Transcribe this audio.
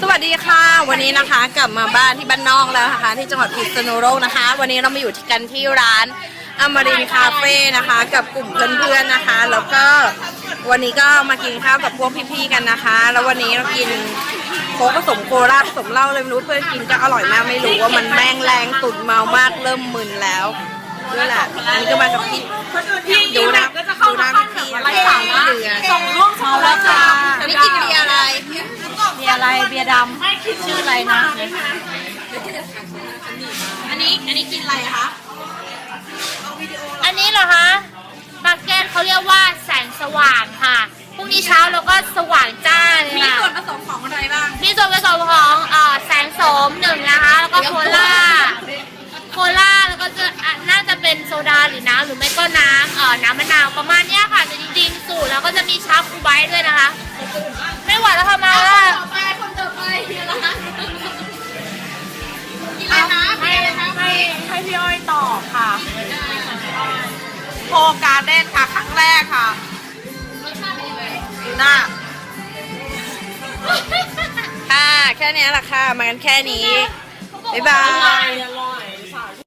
สวัสดีค่ะ วันนี้นะคะกลับมาบ้านที่บ้านนอกแล้วนะคะ ที่จังหวัดพิษณุโลกนะคะ วันนี้เรามาอยู่ที่กันที่ร้านอมรินคาเฟ่นะคะ กับกลุ่มเพื่อนๆนะคะ แล้วก็วันนี้ก็มากินข้าวกับพวกพี่ๆกันนะคะ แล้ววันนี้เรากินโค้กผสมโคราผสมเหล้าเลยไม่รู้เพื่อนกินก็อร่อยมากไม่รู้ว่ามันแม่งแรงตุ่นเมามากเริ่มมึนแล้วนี่แหละอันนี้ก็มากับพี่ดูนะดูนะพี่ๆนะคะเดือ ส่งร่วมมาแล้วค่ะ อันนี้กินเบียร์อะไร เบียร์ อะไรเบียร์ดำชื่ออะไรนะ อันนี้อันนี้กินอะไรอะคะ อันนี้เหรอคะบักเก็ตเขาเรียกว่าแสงสว่างค่ะพรุ่งนี้เช้าเราก็สว่างจ้าเลยมีค่ะส่วนผสมของอะไรบ้าง มีส่วนผสมของเอ่อแสงโสมหนึ่งนะคะ แล้วก็โคล่า โคล่าแล้วก็จะอะน่าจะเป็นโซดาหรือน้ำหรือไม่ก็น้ำเอ่อน้ำมะนาวประมาณเนี้ยค่ะ การเด้นค่ะ ครั้งแรกค่ะดูหน้าค่ะ แค่นี้แหละค่ะ มากันแค่นี้ บ๊ายบาย